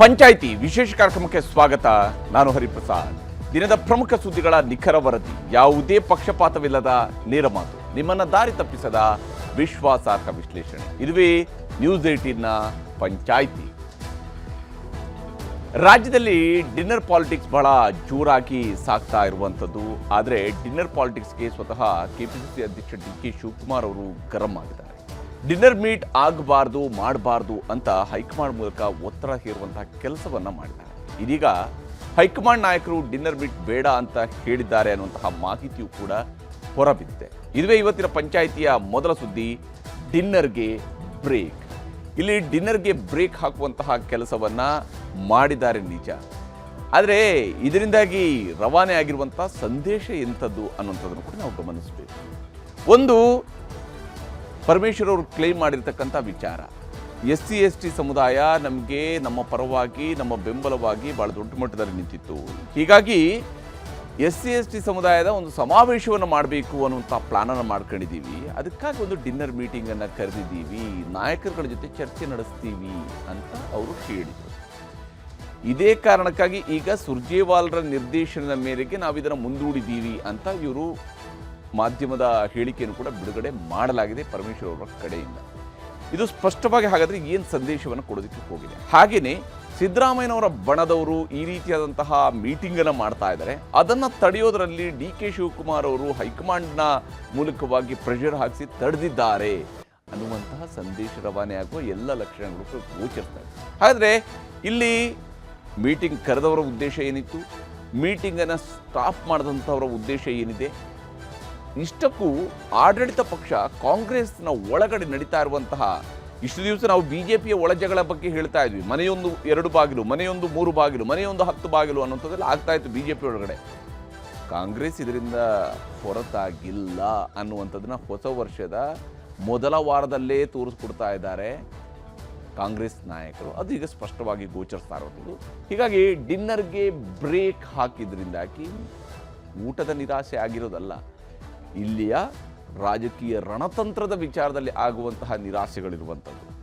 ಪಂಚಾಯಿತಿ ವಿಶೇಷ ಕಾರ್ಯಕ್ರಮಕ್ಕೆ ಸ್ವಾಗತ. ನಾನು ಹರಿಪ್ರಸಾದ್. ದಿನದ ಪ್ರಮುಖ ಸುದ್ದಿಗಳ ನಿಖರ ವರದಿ, ಯಾವುದೇ ಪಕ್ಷಪಾತವಿಲ್ಲದ ನೇರ ಮಾತು, ನಿಮ್ಮನ್ನ ದಾರಿ ತಪ್ಪಿಸದ ವಿಶ್ವಾಸಾರ್ಹ ವಿಶ್ಲೇಷಣೆ. ಇದುವೇ ನ್ಯೂಸ್ ಏಟೀನ್ನ ಪಂಚಾಯಿತಿ. ರಾಜ್ಯದಲ್ಲಿ ಡಿನ್ನರ್ ಪಾಲಿಟಿಕ್ಸ್ ಬಹಳ ಜೋರಾಗಿ ಸಾಗ್ತಾ ಇರುವಂಥದ್ದು. ಆದರೆ ಡಿನ್ನರ್ ಪಾಲಿಟಿಕ್ಸ್ಗೆ ಸ್ವತಃ ಕೆಪಿಸಿಸಿ ಅಧ್ಯಕ್ಷ ಡಿ ಕೆ ಶಿವಕುಮಾರ್ ಅವರು ಗರಂ ಆಗಿದ್ದಾರೆ. ಡಿನ್ನರ್ ಮೀಟ್ ಆಗಬಾರ್ದು, ಮಾಡಬಾರ್ದು ಅಂತ ಹೈಕಮಾಂಡ್ ಮೂಲಕ ಒತ್ತಡ ಹೇರುವಂತಹ ಕೆಲಸವನ್ನ ಮಾಡಿದ್ದಾರೆ. ಇದೀಗ ಹೈಕಮಾಂಡ್ ನಾಯಕರು ಡಿನ್ನರ್ ಮೀಟ್ ಬೇಡ ಅಂತ ಹೇಳಿದ್ದಾರೆ ಅನ್ನುವಂತಹ ಮಾಹಿತಿಯು ಕೂಡ ಹೊರಬಿದ್ದಿದೆ. ಇದುವೇ ಇವತ್ತಿನ ಪಂಚಾಯಿತಿಯ ಮೊದಲ ಸುದ್ದಿ, ಡಿನ್ನರ್ಗೆ ಬ್ರೇಕ್. ಇಲ್ಲಿ ಡಿನ್ನರ್ಗೆ ಬ್ರೇಕ್ ಹಾಕುವಂತಹ ಕೆಲಸವನ್ನ ಮಾಡಿದ್ದಾರೆ ನಿಜ. ಆದರೆ ಇದರಿಂದಾಗಿ ರವಾನೆ ಆಗಿರುವಂತಹ ಸಂದೇಶ ಎಂಥದ್ದು ಅನ್ನುವಂಥದ್ದನ್ನು ಕೂಡ ನಾವು ಗಮನಿಸಬೇಕು. ಒಂದು ಪರಮೇಶ್ವರ್ ಅವರು ಕ್ಲೈಮ್ ಮಾಡಿರ್ತಕ್ಕಂಥ ವಿಚಾರ. ಎಸ್ ಸಿ, ಎಸ್ ಟಿ ಸಮುದಾಯ ನಮಗೆ ನಮ್ಮ ಪರವಾಗಿ, ನಮ್ಮ ಬೆಂಬಲವಾಗಿ ಬಹಳ ದೊಡ್ಡ ಮಟ್ಟದಲ್ಲಿ ನಿಂತಿತ್ತು. ಹೀಗಾಗಿ ಎಸ್ ಸಿ, ಎಸ್ ಟಿ ಸಮುದಾಯದ ಒಂದು ಸಮಾವೇಶವನ್ನು ಮಾಡಬೇಕು ಅನ್ನುವಂಥ ಪ್ಲಾನನ್ನು ಮಾಡ್ಕೊಂಡಿದ್ದೀವಿ. ಅದಕ್ಕಾಗಿ ಒಂದು ಡಿನ್ನರ್ ಮೀಟಿಂಗನ್ನು ಕರೆದಿದ್ದೀವಿ. ನಾಯಕರುಗಳ ಜೊತೆ ಚರ್ಚೆ ನಡೆಸ್ತೀವಿ ಅಂತ ಅವರು ಹೇಳಿದರು. ಇದೇ ಕಾರಣಕ್ಕಾಗಿ ಈಗ ಸುರ್ಜೇವಾಲ್ರ ನಿರ್ದೇಶನದ ಮೇರೆಗೆ ನಾವು ಇದನ್ನು ಮುಂದೂಡಿದ್ದೀವಿ ಅಂತ ಇವರು ಮಾಧ್ಯಮದ ಹೇಳಿಕೆಯನ್ನು ಕೂಡ ಬಿಡುಗಡೆ ಮಾಡಲಾಗಿದೆ ಪರಮೇಶ್ವರ್ ಅವರ ಕಡೆಯಿಂದ. ಇದು ಸ್ಪಷ್ಟವಾಗಿ ಹಾಗಾದರೆ ಏನು ಸಂದೇಶವನ್ನು ಕೊಡೋದಕ್ಕೆ ಹೋಗಿದೆ? ಹಾಗೆಯೇ ಸಿದ್ದರಾಮಯ್ಯನವರ ಬಣದವರು ಈ ರೀತಿಯಾದಂತಹ ಮೀಟಿಂಗನ್ನು ಮಾಡ್ತಾ ಇದ್ದಾರೆ. ಅದನ್ನು ತಡೆಯೋದರಲ್ಲಿ ಡಿ ಕೆ ಶಿವಕುಮಾರ್ ಅವರು ಹೈಕಮಾಂಡ್ನ ಮೂಲಕವಾಗಿ ಪ್ರೆಷರ್ ಹಾಕಿಸಿ ತಡೆದಿದ್ದಾರೆ ಅನ್ನುವಂತಹ ಸಂದೇಶ ರವಾನೆ ಆಗುವ ಎಲ್ಲ ಲಕ್ಷಣಗಳು ಗೋಚರಿಸ್ತವೆ ಆದರೆ ಇಲ್ಲಿ ಮೀಟಿಂಗ್ ಕರೆದವರ ಉದ್ದೇಶ ಏನಿತ್ತು? ಮೀಟಿಂಗನ್ನು ಸ್ಟಾಪ್ ಮಾಡಿದಂಥವರ ಉದ್ದೇಶ ಏನಿದೆ? ಇಷ್ಟಕ್ಕೂ ಆಡಳಿತ ಪಕ್ಷ ಕಾಂಗ್ರೆಸ್ನ ಒಳಗಡೆ ನಡೀತಾ ಇರುವಂತಹ ಇಷ್ಟು ದಿವಸ ನಾವು ಬಿ ಜೆ ಪಿಯ ಒಳಜಗಳ ಬಗ್ಗೆ ಹೇಳ್ತಾ ಇದ್ವಿ. ಮನೆಯೊಂದು ಎರಡು ಬಾಗಿಲು, ಮನೆಯೊಂದು ಮೂರು ಬಾಗಿಲು, ಮನೆಯೊಂದು ಹತ್ತು ಬಾಗಿಲು ಅನ್ನೋಂಥದ್ದೆಲ್ಲ ಆಗ್ತಾ ಇತ್ತು ಪಿ ಒಳಗಡೆ. ಕಾಂಗ್ರೆಸ್ ಇದರಿಂದ ಹೊರತಾಗಿಲ್ಲ ಅನ್ನುವಂಥದ್ದನ್ನ ಹೊಸ ವರ್ಷದ ಮೊದಲ ವಾರದಲ್ಲೇ ತೋರಿಸ್ಕೊಡ್ತಾ ಇದ್ದಾರೆ ಕಾಂಗ್ರೆಸ್ ನಾಯಕರು. ಅದು ಈಗ ಸ್ಪಷ್ಟವಾಗಿ ಗೋಚರಿಸ್ತಾ ಇರೋದು ಹೀಗಾಗಿ ಡಿನ್ನರ್ಗೆ ಬ್ರೇಕ್ ಹಾಕಿದ್ರಿಂದಾಗಿ ಊಟದ ನಿರಾಸೆ ಆಗಿರೋದಲ್ಲ. ಇಲ್ಲಿಯ ರಾಜಕೀಯ ರಣತಂತ್ರದ ವಿಚಾರದಲ್ಲಿ ಆಗುವಂತಹ ನಿರಾಸೆಗಳಿರುವಂಥದ್ದು.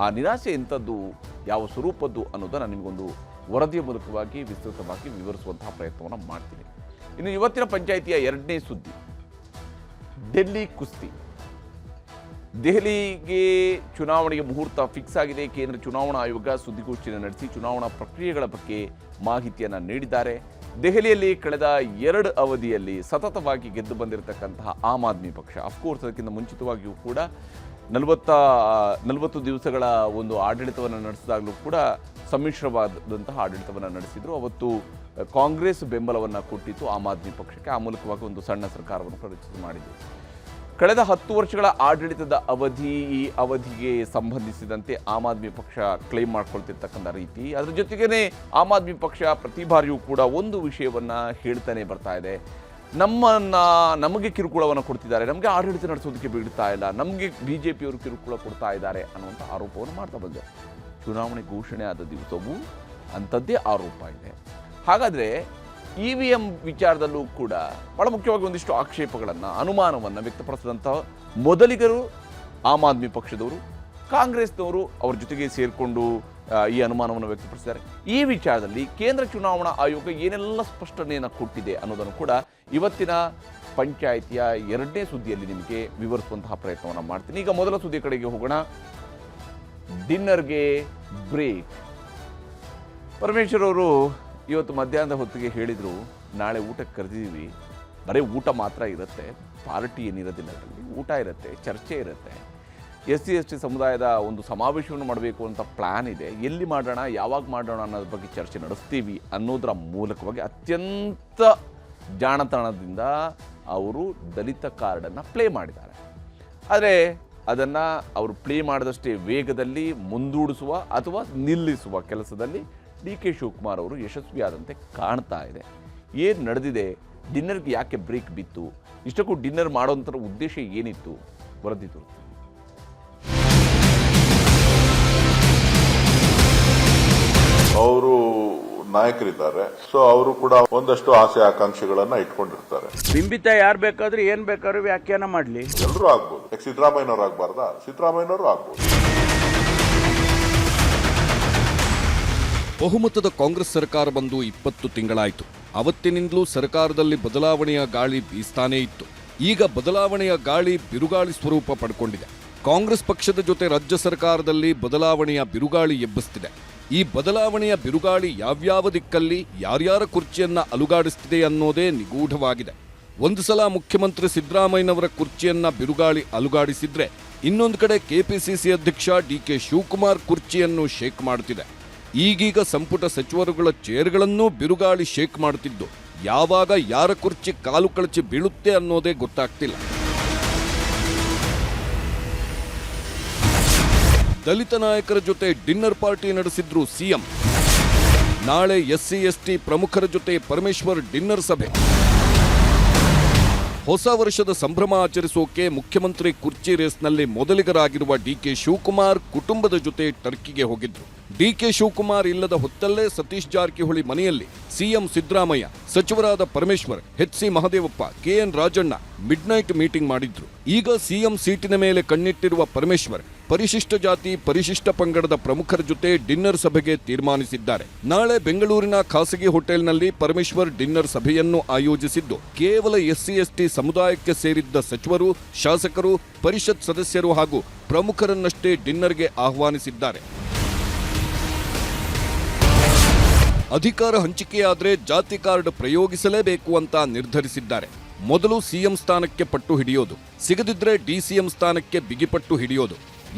ಆ ನಿರಾಸೆ ಎಂಥದ್ದು, ಯಾವ ಸ್ವರೂಪದ್ದು ಅನ್ನೋದನ್ನು ನಿಮಗೊಂದು ವರದಿಯ ಮೂಲಕವಾಗಿ ವಿಸ್ತೃತವಾಗಿ ವಿವರಿಸುವಂತಹ ಪ್ರಯತ್ನವನ್ನು ಮಾಡ್ತೀನಿ. ಇನ್ನು ಇವತ್ತಿನ ಪಂಚಾಯಿತಿಯ ಎರಡನೇ ಸುದ್ದಿ. ಡೆಲ್ಲಿ ಕುಸ್ತಿ. ದೆಹಲಿಗೆ ಚುನಾವಣೆಗೆ ಮುಹೂರ್ತ ಫಿಕ್ಸ್ ಆಗಿದೆ. ಕೇಂದ್ರ ಚುನಾವಣಾ ಆಯೋಗ ಸುದ್ದಿಗೋಷ್ಠಿಯನ್ನು ನಡೆಸಿ ಚುನಾವಣಾ ಪ್ರಕ್ರಿಯೆಗಳ ಬಗ್ಗೆ ಮಾಹಿತಿಯನ್ನು ನೀಡಿದ್ದಾರೆ. ದೆಹಲಿಯಲ್ಲಿ ಕಳೆದ ಎರಡು ಅವಧಿಯಲ್ಲಿ ಸತತವಾಗಿ ಗೆದ್ದು ಬಂದಿರತಕ್ಕಂತಹ ಆಮ್ ಆದ್ಮಿ ಪಕ್ಷ. ಅಫ್ಕೋರ್ಸ್ ಅದಕ್ಕಿಂತ ಮುಂಚಿತವಾಗಿಯೂ ಕೂಡ ನಲವತ್ತ, ನಲವತ್ತು ದಿವಸಗಳ ಒಂದು ಆಡಳಿತವನ್ನು ನಡೆಸಿದಾಗಲೂ ಕೂಡ ಸಮ್ಮಿಶ್ರವಾದಂತಹ ಆಡಳಿತವನ್ನು ನಡೆಸಿದ್ರು. ಅವತ್ತು ಕಾಂಗ್ರೆಸ್ ಬೆಂಬಲವನ್ನು ಕೊಟ್ಟಿತ್ತು ಆಮ್ ಆದ್ಮಿ ಪಕ್ಷಕ್ಕೆ. ಆ ಮೂಲಕವಾಗಿ ಒಂದು ಸಣ್ಣ ಸರ್ಕಾರವನ್ನು ಪ್ರವೇಶ ಮಾಡಿದ್ರು. ಕಳೆದ ಹತ್ತು ವರ್ಷಗಳ ಆಡಳಿತದ ಅವಧಿ ಈ ಅವಧಿಗೆ ಸಂಬಂಧಿಸಿದಂತೆ ಆಮ್ ಆದ್ಮಿ ಪಕ್ಷ ಕ್ಲೈಮ್ ಮಾಡ್ಕೊಳ್ತಿರ್ತಕ್ಕಂಥ ರೀತಿ. ಅದರ ಜೊತೆಗೇನೆ ಆಮ್ ಆದ್ಮಿ ಪಕ್ಷ ಪ್ರತಿ ಬಾರಿಯೂ ಕೂಡ ಒಂದು ವಿಷಯವನ್ನ ಹೇಳ್ತಾನೆ ಬರ್ತಾ ಇದೆ. ನಮ್ಮನ್ನು, ನಮಗೆ ಕಿರುಕುಳವನ್ನು ಕೊಡ್ತಿದ್ದಾರೆ. ನಮಗೆ ಆಡಳಿತ ನಡೆಸೋದಕ್ಕೆ ಬಿಡ್ತಾ ಇಲ್ಲ. ನಮಗೆ ಬಿ ಜೆ ಪಿಯವರು ಕಿರುಕುಳ ಕೊಡ್ತಾ ಇದ್ದಾರೆ ಅನ್ನುವಂಥ ಆರೋಪವನ್ನು ಮಾಡ್ತಾ ಬಂದೆ ಚುನಾವಣೆ ಘೋಷಣೆ ಆದ ದಿವಸವೂ ಅಂಥದ್ದೇ ಆರೋಪ ಇದೆ. ಹಾಗಾದರೆ ಇ ವಿ ಎಂ ವಿಚಾರದಲ್ಲೂ ಕೂಡ ಬಹಳ ಮುಖ್ಯವಾಗಿ ಒಂದಿಷ್ಟು ಆಕ್ಷೇಪಗಳನ್ನು, ಅನುಮಾನವನ್ನು ವ್ಯಕ್ತಪಡಿಸಿದಂತಹ ಮೊದಲಿಗರು ಆಮ್ ಆದ್ಮಿ ಪಕ್ಷದವರು, ಕಾಂಗ್ರೆಸ್ನವರು ಅವ್ರ ಜೊತೆಗೆ ಸೇರಿಕೊಂಡು ಈ ಅನುಮಾನವನ್ನು ವ್ಯಕ್ತಪಡಿಸಿದ್ದಾರೆ. ಈ ವಿಚಾರದಲ್ಲಿ ಕೇಂದ್ರ ಚುನಾವಣಾ ಆಯೋಗ ಏನೆಲ್ಲ ಸ್ಪಷ್ಟನೆಯನ್ನು ಕೊಟ್ಟಿದೆ ಅನ್ನೋದನ್ನು ಕೂಡ ಇವತ್ತಿನ ಪಂಚಾಯಿತಿಯ ಎರಡನೇ ಸುದ್ದಿಯಲ್ಲಿ ನಿಮಗೆ ವಿವರಿಸುವಂತಹ ಪ್ರಯತ್ನವನ್ನು ಮಾಡ್ತೀನಿ. ಈಗ ಮೊದಲ ಸುದ್ದಿ ಕಡೆಗೆ ಹೋಗೋಣ. ಡಿನ್ನರ್ಗೆ ಬ್ರೇಕ್. ಪರಮೇಶ್ವರ್ ಅವರು ಇವತ್ತು ಮಧ್ಯಾಹ್ನದ ಹೊತ್ತಿಗೆ ಹೇಳಿದರು, ನಾಳೆ ಊಟಕ್ಕೆ ಕರೆದಿದ್ದೀವಿ. ಬರೀ ಊಟ ಮಾತ್ರ ಇರುತ್ತೆ, ಪಾರ್ಟಿ ಏನಿರೋದಿಲ್ಲ ಅದರಲ್ಲಿ. ಊಟ ಇರುತ್ತೆ, ಚರ್ಚೆ ಇರುತ್ತೆ. ಎಸ್ ಸಿ, ಎಸ್ ಟಿ ಸಮುದಾಯದ ಒಂದು ಸಮಾವೇಶವನ್ನು ಮಾಡಬೇಕು ಅಂತ ಪ್ಲ್ಯಾನ್ ಇದೆ. ಎಲ್ಲಿ ಮಾಡೋಣ, ಯಾವಾಗ ಮಾಡೋಣ ಅನ್ನೋದ್ರ ಬಗ್ಗೆ ಚರ್ಚೆ ನಡೆಸ್ತೀವಿ ಅನ್ನೋದರ ಮೂಲಕವಾಗಿ ಅತ್ಯಂತ ಜಾಣತಾಣದಿಂದ ಅವರು ದಲಿತ ಕಾರ್ಡನ್ನು ಪ್ಲೇ ಮಾಡಿದ್ದಾರೆ. ಆದರೆ ಅದನ್ನು ಅವರು ಪ್ಲೇ ಮಾಡಿದಷ್ಟೇ ವೇಗದಲ್ಲಿ ಮುಂದೂಡಿಸುವ ಅಥವಾ ನಿಲ್ಲಿಸುವ ಕೆಲಸದಲ್ಲಿ ಡಿ ಕೆ ಶಿವಕುಮಾರ್ ಅವರು ಯಶಸ್ವಿಯಾದಂತೆ ಕಾಣ್ತಾ ಇದೆ. ಏನು ನಡೆದಿದೆ? ಡಿನ್ನರ್ಗೆ ಯಾಕೆ ಬ್ರೇಕ್ ಬಿತ್ತು? ಇಷ್ಟಕ್ಕೂ ಡಿನ್ನರ್ ಮಾಡೋಂಥರ ಉದ್ದೇಶ ಏನಿತ್ತು? ವರದಿ ತೋರಿಸ್ತೀವಿ ಅವರು ನಾಯಕರಿದ್ದಾರೆ. ಸೊ ಅವರು ಕೂಡ ಒಂದಷ್ಟು ಆಸೆ ಆಕಾಂಕ್ಷೆಗಳನ್ನ ಇಟ್ಕೊಂಡಿರ್ತಾರೆ. ಬಿಂಬಿತ ಯಾರು ಬೇಕಾದ್ರೂ ಏನ್ ಬೇಕಾದ್ರೂ ವ್ಯಾಖ್ಯಾನ ಮಾಡ್ಲಿ. ಎಲ್ಲರೂ ಆಗ್ಬೋದು. ಯಾಕೆ ಸಿದ್ದರಾಮಯ್ಯನವ್ರು ಆಗ್ಬಾರ್ದಾ? ಸಿದ್ದರಾಮಯ್ಯನವರು ಆಗ್ಬೋದು. ಬಹುಮತದ ಕಾಂಗ್ರೆಸ್ ಸರ್ಕಾರ ಬಂದು ಇಪ್ಪತ್ತು ತಿಂಗಳಾಯಿತು. ಅವತ್ತಿನಿಂದಲೂ ಸರ್ಕಾರದಲ್ಲಿ ಬದಲಾವಣೆಯ ಗಾಳಿ ಬೀಸ್ತಾನೇ ಇತ್ತು. ಈಗ ಬದಲಾವಣೆಯ ಗಾಳಿ ಬಿರುಗಾಳಿ ಸ್ವರೂಪ ಪಡ್ಕೊಂಡಿದೆ. ಕಾಂಗ್ರೆಸ್ ಪಕ್ಷದ ಜೊತೆ ರಾಜ್ಯ ಸರ್ಕಾರದಲ್ಲಿ ಬದಲಾವಣೆಯ ಬಿರುಗಾಳಿ ಎಬ್ಬಿಸ್ತಿದೆ. ಈ ಬದಲಾವಣೆಯ ಬಿರುಗಾಳಿ ಯಾವ್ಯಾವ ದಿಕ್ಕಲ್ಲಿ ಯಾರ್ಯಾರ ಕುರ್ಚಿಯನ್ನ ಅಲುಗಾಡಿಸ್ತಿದೆ ಅನ್ನೋದೇ ನಿಗೂಢವಾಗಿದೆ. ಒಂದು ಸಲ ಮುಖ್ಯಮಂತ್ರಿ ಸಿದ್ದರಾಮಯ್ಯನವರ ಕುರ್ಚಿಯನ್ನ ಬಿರುಗಾಳಿ ಅಲುಗಾಡಿಸಿದ್ರೆ ಇನ್ನೊಂದು ಕಡೆ ಕೆಪಿಸಿಸಿ ಅಧ್ಯಕ್ಷ ಡಿಕೆ ಶಿವಕುಮಾರ್ ಕುರ್ಚಿಯನ್ನು ಶೇಕ್ ಮಾಡುತ್ತಿದೆ ಈಗೀಗ ಸಂಪುಟ ಸಚಿವರುಗಳ ಚೇರ್ಗಳನ್ನೂ ಬಿರುಗಾಳಿ ಶೇಕ್ ಮಾಡುತ್ತಿದ್ದು, ಯಾವಾಗ ಯಾರ ಕುರ್ಚಿ ಕಾಲು ಕಳಚಿ ಬೀಳುತ್ತೆ ಅನ್ನೋದೇ ಗೊತ್ತಾಗ್ತಿಲ್ಲ. ದಲಿತ ನಾಯಕರ ಜೊತೆ ಡಿನ್ನರ್ ಪಾರ್ಟಿ ನಡೆಸಿದ್ರು ಸಿಎಂ. ನಾಳೆ ಎಸ್ಸಿ, ಎಸ್ಟಿ ಪ್ರಮುಖರ ಜೊತೆ ಪರಮೇಶ್ವರ್ ಡಿನ್ನರ್ ಸಭೆ. ಹೊಸ ವರ್ಷದ ಸಂಭ್ರಮ ಆಚರಿಸೋಕೆ ಮುಖ್ಯಮಂತ್ರಿ ಕುರ್ಚಿ ರೇಸ್ನಲ್ಲಿ ಮೊದಲಿಗರಾಗಿರುವ ಡಿಕೆ ಶಿವಕುಮಾರ್ ಕುಟುಂಬದ ಜೊತೆ ಟರ್ಕಿಗೆ ಹೋಗಿದ್ರು. ಡಿಕೆ ಶಿವಕುಮಾರ್ ಇಲ್ಲದ ಹೊತ್ತಲ್ಲೇ ಸತೀಶ್ ಜಾರಕಿಹೊಳಿ ಮನೆಯಲ್ಲಿ ಸಿಎಂ ಸಿದ್ದರಾಮಯ್ಯ ಸಚಿವರಾದ Parameshwar, H C Mahadevappa KN Rajanna midnight meeting ಮಾಡಿದ್ರು. ಈಗ ಸಿಎಂ ಸೀಟಿನ ಮೇಲೆ ಕಣ್ಣಿಟ್ಟಿರುವ ಪರಮೇಶ್ವರ್ ಪರಿಶಿಷ್ಟ ಜಾತಿ, ಪರಿಶಿಷ್ಟ ಪಂಗಡದ ಪ್ರಮುಖರ ಜೊತೆ ಡಿನ್ನರ್ ಸಭೆಗೆ ತೀರ್ಮಾನಿಸಿದ್ದಾರೆ. ನಾಳೆ ಬೆಂಗಳೂರಿನ ಖಾಸಗಿ ಹೋಟೆಲ್ನಲ್ಲಿ ಪರಮೇಶ್ವರ್ ಡಿನ್ನರ್ ಸಭೆಯನ್ನು ಆಯೋಜಿಸಿದ್ದು, ಕೇವಲ ಎಸ್ಸಿ, ಎಸ್ಟಿ ಸಮುದಾಯಕ್ಕೆ ಸೇರಿದ್ದ ಸಚಿವರು, ಶಾಸಕರು, ಪರಿಷತ್ ಸದಸ್ಯರು ಹಾಗೂ ಪ್ರಮುಖರನ್ನಷ್ಟೇ ಡಿನ್ನರ್ಗೆ ಆಹ್ವಾನಿಸಿದ್ದಾರೆ. ಅಧಿಕಾರ ಹಂಚಿಕೆಯಾದರೆ ಜಾತಿ ಕಾರ್ಡ್ ಪ್ರಯೋಗಿಸಲೇಬೇಕು ಅಂತ ನಿರ್ಧರಿಸಿದ್ದಾರೆ. ಮೊದಲು ಸಿಎಂ ಸ್ಥಾನಕ್ಕೆ ಪಟ್ಟು ಹಿಡಿಯೋದು, ಸಿಗದಿದ್ರೆ ಡಿಸಿಎಂ ಸ್ಥಾನಕ್ಕೆ ಬಿಗಿಪಟ್ಟು ಹಿಡಿಯೋದು.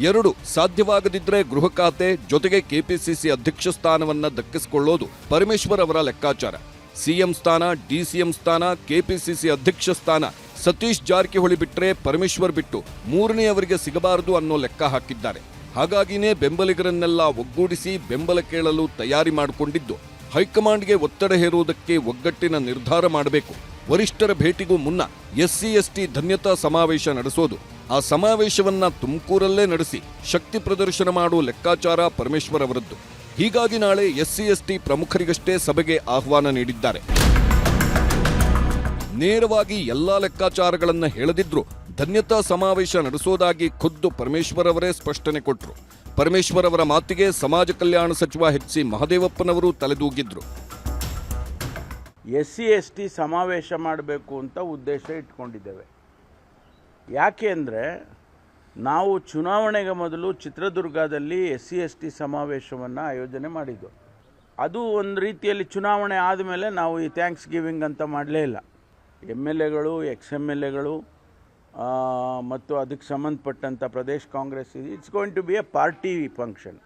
ಎರಡು, ಸಾಧ್ಯವಾಗದಿದ್ರೆ ಗೃಹ ಖಾತೆ ಜೊತೆಗೆ ಕೆಪಿಸಿಸಿ ಅಧ್ಯಕ್ಷ ಸ್ಥಾನವನ್ನ ದಕ್ಕಿಸಿಕೊಳ್ಳೋದು ಪರಮೇಶ್ವರ್ ಅವರ ಲೆಕ್ಕಾಚಾರ. ಸಿಎಂ ಸ್ಥಾನ, ಡಿಸಿಎಂ ಸ್ಥಾನ, ಕೆಪಿಸಿಸಿ ಅಧ್ಯಕ್ಷ ಸ್ಥಾನ, ಸತೀಶ್ ಜಾರಕಿಹೊಳಿ ಬಿಟ್ಟರೆ ಪರಮೇಶ್ವರ್ ಬಿಟ್ಟು ಮೂರನೆಯವರಿಗೆ ಸಿಗಬಾರದು ಅನ್ನೋ ಲೆಕ್ಕ ಹಾಕಿದ್ದಾರೆ. ಹಾಗಾಗಿನೇ ಬೆಂಬಲಿಗರನ್ನೆಲ್ಲ ಒಗ್ಗೂಡಿಸಿ ಬೆಂಬಲ ಕೇಳಲು ತಯಾರಿ ಮಾಡಿಕೊಂಡಿದ್ದು. ಹೈಕಮಾಂಡ್ಗೆ ಒತ್ತಡ ಹೇರುವುದಕ್ಕೆ ಒಗ್ಗಟ್ಟಿನ ನಿರ್ಧಾರ ಮಾಡಬೇಕು. ವರಿಷ್ಠರ ಭೇಟಿಗೂ ಮುನ್ನ ಎಸ್ಸಿ, ಎಸ್ಟಿ ಧನ್ಯತಾ ಸಮಾವೇಶ ನಡೆಸೋದು. ಆ ಸಮಾವೇಶವನ್ನ ತುಮಕೂರಲ್ಲೇ ನಡೆಸಿ ಶಕ್ತಿ ಪ್ರದರ್ಶನ ಮಾಡುವ ಲೆಕ್ಕಾಚಾರ ಪರಮೇಶ್ವರ್ ಅವರದ್ದು ಹೀಗಾಗಿ ನಾಳೆ ಎಸ್ಸಿ, ಎಸ್ಟಿ ಪ್ರಮುಖರಿಗಷ್ಟೇ ಸಭೆಗೆ ಆಹ್ವಾನ ನೀಡಿದ್ದಾರೆ. ನೇರವಾಗಿ ಎಲ್ಲಾ ಲೆಕ್ಕಾಚಾರಗಳನ್ನು ಹೇಳದಿದ್ರು ಧನ್ಯತಾ ಸಮಾವೇಶ ನಡೆಸೋದಾಗಿ ಖುದ್ದು ಪರಮೇಶ್ವರ್ ಅವರೇ ಸ್ಪಷ್ಟನೆ ಕೊಟ್ರು. ಪರಮೇಶ್ವರ್ ಅವರ ಮಾತಿಗೆ ಸಮಾಜ ಕಲ್ಯಾಣ ಸಚಿವ ಎಚ್ ಸಿ ಮಹದೇವಪ್ಪನವರು ತಲೆದೂಗಿದ್ರು. ಎಸ್ ಸಿ ಎಸ್ ಟಿ ಸಮಾವೇಶ ಮಾಡಬೇಕು ಅಂತ ಉದ್ದೇಶ ಇಟ್ಕೊಂಡಿದ್ದೇವೆ. ಯಾಕೆ ಅಂದರೆ ನಾವು ಚುನಾವಣೆಗೆ ಮೊದಲು ಚಿತ್ರದುರ್ಗದಲ್ಲಿ ಎಸ್ ಸಿ ಎಸ್ ಟಿ ಸಮಾವೇಶವನ್ನು ಆಯೋಜನೆ ಮಾಡಿದ್ದು. ಅದು ಒಂದು ರೀತಿಯಲ್ಲಿ ಚುನಾವಣೆ ಆದಮೇಲೆ ನಾವು ಈ ಥ್ಯಾಂಕ್ಸ್ ಗಿವಿಂಗ್ ಅಂತ ಮಾಡಲೇ ಇಲ್ಲ. ಎಂ ಎಲ್ ಎಗಳು, ಎಕ್ಸ್ ಎಂ ಎಲ್ ಎಗಳು ಮತ್ತು ಅದಕ್ಕೆ ಸಂಬಂಧಪಟ್ಟಂಥ Pradesh Congress it's going to be a party function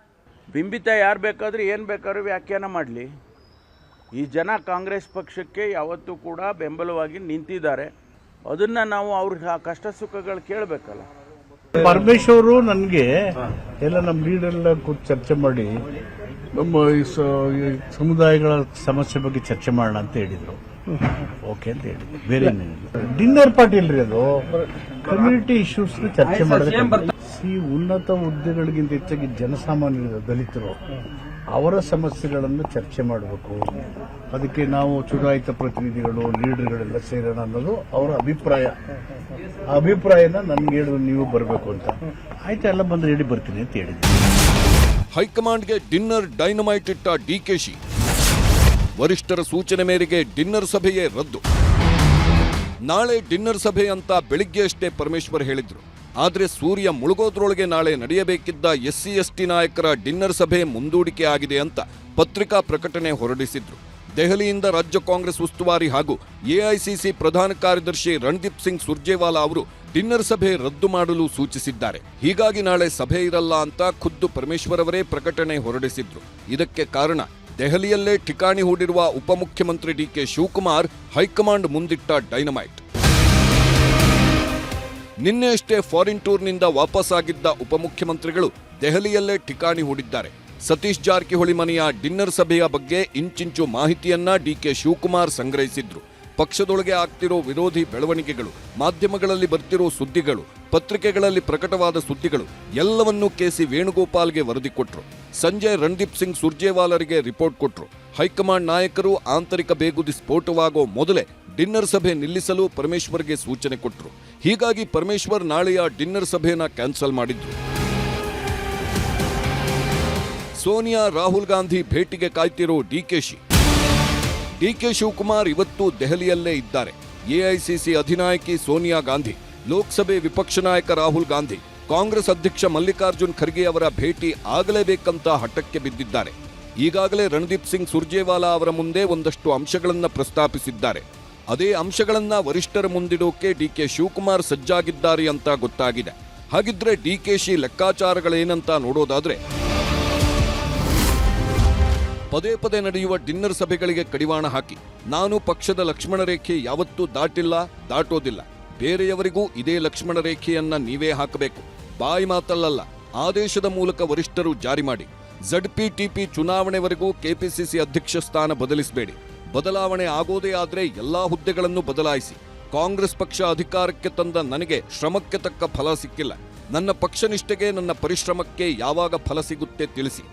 ಬಿಂಬಿತ ಯಾರು ಬೇಕಾದರೂ ಏನು ಬೇಕಾದ್ರೂ ವ್ಯಾಖ್ಯಾನ ಮಾಡಲಿ. ಈ ಜನ ಕಾಂಗ್ರೆಸ್ ಪಕ್ಷಕ್ಕೆ ಯಾವತ್ತೂ ಕೂಡ ಬೆಂಬಲವಾಗಿ ನಿಂತಿದ್ದಾರೆ. ಅದನ್ನು ನಾವು ಅವ್ರ ಕಷ್ಟ ಸುಖಗಳು ಕೇಳಬೇಕಲ್ಲ. ಪರಮೇಶ್ವರು ನನಗೆ ಎಲ್ಲ ನಮ್ಮ ಲೀಡರ್ಲ್ಲ ಕೂತು ಚರ್ಚೆ ಮಾಡಿ, ನಮ್ಮ ಸಮುದಾಯಗಳ ಸಮಸ್ಯೆ ಬಗ್ಗೆ ಚರ್ಚೆ ಮಾಡೋಣ ಅಂತ ಹೇಳಿದ್ರು. ಓಕೆ ಅಂತ ಹೇಳಿ. ಬೇರೆ ಡಿನ್ನರ್ ಪಾರ್ಟಿ ಇಲ್ರಿ ಅದು? ಕಮ್ಯುನಿಟಿ ಇಶ್ಯೂಸ್ ಚರ್ಚೆ ಮಾಡಿದ್ರೆ ಸಿ ಉನ್ನತ ಹುದ್ದೆಗಳಿಗಿಂತ ಹೆಚ್ಚಾಗಿ ಜನಸಾಮಾನ್ಯರು ದಲಿತರು ಅವರ ಸಮಸ್ಯೆಗಳನ್ನು ಚರ್ಚೆ ಮಾಡಬೇಕು. ಅದಕ್ಕೆ ನಾವು ಚುನಾಯಿತ ಪ್ರತಿನಿಧಿಗಳು ಲೀಡರ್ಗಳೆಲ್ಲ ಸೇರೋಣ ಅನ್ನೋದು ಅವರ ಅಭಿಪ್ರಾಯ. ಆ ಅಭಿಪ್ರಾಯನ ನನ್ಗೆ ಹೇಳಿದ್ರು ನೀವು ಬರಬೇಕು ಅಂತ. ಆಯ್ತು ಎಲ್ಲ ಬಂದ್ರೆ ಹೇಳಿ ಬರ್ತೀನಿ ಅಂತ ಹೇಳಿದ್ವಿ ಹೈಕಮಾಂಡ್ಗೆ ಡಿನ್ನರ್ ಡೈನಮೈಟ್ ಇಟ್ಟ ಡಿಕೆಶಿ ವರಿಷ್ಠರ ಸೂಚನೆ ಮೇರೆಗೆ ಡಿನ್ನರ್ ಸಭೆಯೇ ರದ್ದು. ನಾಳೆ ಡಿನ್ನರ್ ಸಭೆ ಅಂತ ಬೆಳಿಗ್ಗೆಯಷ್ಟೇ ಪರಮೇಶ್ವರ್ ಹೇಳಿದ್ರು. ಆದರೆ ಸೂರ್ಯ ಮುಳುಗೋದ್ರೊಳಗೆ ನಾಳೆ ನಡೆಯಬೇಕಿದ್ದ ಎಸ್ಸಿ ಎಸ್ಟಿ ನಾಯಕರ ಡಿನ್ನರ್ ಸಭೆ ಮುಂದೂಡಿಕೆ ಆಗಿದೆ ಅಂತ ಪತ್ರಿಕಾ ಪ್ರಕಟಣೆ ಹೊರಡಿಸಿದ್ರು. ದೆಹಲಿಯಿಂದ ರಾಜ್ಯ ಕಾಂಗ್ರೆಸ್ ಉಸ್ತುವಾರಿ ಹಾಗೂ ಎಐಸಿಸಿ ಪ್ರಧಾನ ಕಾರ್ಯದರ್ಶಿ ರಣದೀಪ್ ಸಿಂಗ್ ಸುರ್ಜೇವಾಲಾ ಅವರು ಡಿನ್ನರ್ ಸಭೆ ರದ್ದು ಮಾಡಲು ಸೂಚಿಸಿದ್ದಾರೆ. ಹೀಗಾಗಿ ನಾಳೆ ಸಭೆ ಇರಲ್ಲ ಅಂತ ಖುದ್ದು ಪರಮೇಶ್ವರ್ ಅವರೇ ಪ್ರಕಟಣೆ ಹೊರಡಿಸಿದ್ರು. ಇದಕ್ಕೆ ಕಾರಣ ದೆಹಲಿಯಲ್ಲೇ ಠಿಕಾಣಿ ಹೂಡಿರುವ ಉಪಮುಖ್ಯಮಂತ್ರಿ D K Shivakumar high command ಮುಂದಿಟ್ಟ dynamite. ನಿನ್ನೆಯಷ್ಟೇ ಫಾರಿನ್ ಟೂರ್ನಿಂದ ವಾಪಸ್ಸಾಗಿದ್ದ ಉಪಮುಖ್ಯಮಂತ್ರಿಗಳು ದೆಹಲಿಯಲ್ಲೇ ಠಿಕಾಣಿ ಹೂಡಿದ್ದಾರೆ. ಸತೀಶ್ ಜಾರಕಿಹೊಳಿ ಮನೆಯ ಡಿನ್ನರ್ ಸಭೆಯ ಬಗ್ಗೆ ಇಂಚಿಂಚು ಮಾಹಿತಿಯನ್ನ ಡಿಕೆ ಶಿವಕುಮಾರ್ ಸಂಗ್ರಹಿಸಿದ್ರು. ಪಕ್ಷದೊಳಗೆ ಆಗ್ತಿರೋ ವಿರೋಧಿ ಬೆಳವಣಿಗೆಗಳು, ಮಾಧ್ಯಮಗಳಲ್ಲಿ ಬರ್ತಿರೋ ಸುದ್ದಿಗಳು, ಪತ್ರಿಕೆಗಳಲ್ಲಿ ಪ್ರಕಟವಾದ ಸುದ್ದಿಗಳು, ಎಲ್ಲವನ್ನೂ ಕೆಸಿ ವೇಣುಗೋಪಾಲ್ಗೆ ವರದಿ ಕೊಟ್ಟರು ಸಂಜೆ ರಣದೀಪ್ ಸಿಂಗ್ ಸುರ್ಜೇವಾಲರಿಗೆ ರಿಪೋರ್ಟ್ ಕೊಟ್ಟರು ಹೈಕಮಾಂಡ್ ನಾಯಕರು ಆಂತರಿಕ ಬೇಗುದಿ ಸ್ಫೋಟವಾಗೋ ಮೊದಲೇ ಡಿನ್ನರ್ ಸಭೆ ನಿಲ್ಲಿಸಲು ಪರಮೇಶ್ವರ್ಗೆ ಸೂಚನೆ ಕೊಟ್ಟರು ಹೀಗಾಗಿ ಪರಮೇಶ್ವರ್ ನಾಳೆಯ ಡಿನ್ನರ್ ಸಭೆನ ಕ್ಯಾನ್ಸಲ್ ಮಾಡಿದ್ರು. ಸೋನಿಯಾ, ರಾಹುಲ್ ಗಾಂಧಿ ಭೇಟಿಗೆ ಕಾಯ್ತಿರೋ ಡಿಕೆಶಿ ಡಿಕೆ ಶಿವಕುಮಾರ್ ಇವತ್ತು ದೆಹಲಿಯಲ್ಲೇ ಇದ್ದಾರೆ. ಎಐಸಿಸಿ ಅಧಿನಾಯಕಿ ಸೋನಿಯಾ ಗಾಂಧಿ, ಲೋಕಸಭೆ ವಿಪಕ್ಷ ನಾಯಕ ರಾಹುಲ್ ಗಾಂಧಿ, ಕಾಂಗ್ರೆಸ್ ಅಧ್ಯಕ್ಷ ಮಲ್ಲಿಕಾರ್ಜುನ್ ಖರ್ಗೆ ಅವರ ಭೇಟಿ ಆಗಲೇಬೇಕಂತ ಹಠಕ್ಕೆ ಬಿದ್ದಿದ್ದಾರೆ. ಈಗಾಗಲೇ ರಣದೀಪ್ ಸಿಂಗ್ ಸುರ್ಜೇವಾಲಾ ಅವರ ಮುಂದೆ ಒಂದಷ್ಟು ಅಂಶಗಳನ್ನು ಪ್ರಸ್ತಾಪಿಸಿದ್ದಾರೆ. ಅದೇ ಅಂಶಗಳನ್ನು ವರಿಷ್ಠರ ಮುಂದಿಡೋಕೆ ಡಿ ಕೆ ಶಿವಕುಮಾರ್ ಸಜ್ಜಾಗಿದ್ದಾರೆ ಅಂತ ಗೊತ್ತಾಗಿದೆ. ಹಾಗಿದ್ರೆ ಡಿಕೆಶಿ ಲೆಕ್ಕಾಚಾರಗಳೇನಂತ ನೋಡೋದಾದ್ರೆ ಪದೇ ಪದೇ ನಡೆಯುವ ಡಿನ್ನರ್ ಸಭೆಗಳಿಗೆ ಕಡಿವಾಣ ಹಾಕಿ, ನಾನು ಪಕ್ಷದ ಲಕ್ಷ್ಮಣ ರೇಖೆ ಯಾವತ್ತೂ ದಾಟಿಲ್ಲ, ದಾಟೋದಿಲ್ಲ. ಬೇರೆಯವರಿಗೂ ಇದೇ ಲಕ್ಷ್ಮಣ ರೇಖೆಯನ್ನ ನೀವೇ ಹಾಕಬೇಕು. ಬಾಯಿ ಮಾತಲ್ಲಲ್ಲ, ಆದೇಶದ ಮೂಲಕ ವರಿಷ್ಠರು ಜಾರಿ ಮಾಡಿ. ಟಿಪಿ ಚುನಾವಣೆವರೆಗೂ ಕೆಪಿಸಿಸಿ ಅಧ್ಯಕ್ಷ ಸ್ಥಾನ ಬದಲಿಸಬೇಡಿ. ಬದಲಾವಣೆ ಆಗೋದೇ ಆದರೆ ಎಲ್ಲಾ ಹುದ್ದೆಗಳನ್ನು ಬದಲಾಯಿಸಿ. ಕಾಂಗ್ರೆಸ್ ಪಕ್ಷ ಅಧಿಕಾರಕ್ಕೆ ತಂದ ನನಗೆ ಶ್ರಮಕ್ಕೆ ತಕ್ಕ ಫಲ ಸಿಕ್ಕಿಲ್ಲ. ನನ್ನ ಪಕ್ಷನಿಷ್ಠೆಗೆ ನನ್ನ ಪರಿಶ್ರಮಕ್ಕೆ ಯಾವಾಗ ಫಲ ಸಿಗುತ್ತೆ ತಿಳಿಸಿ.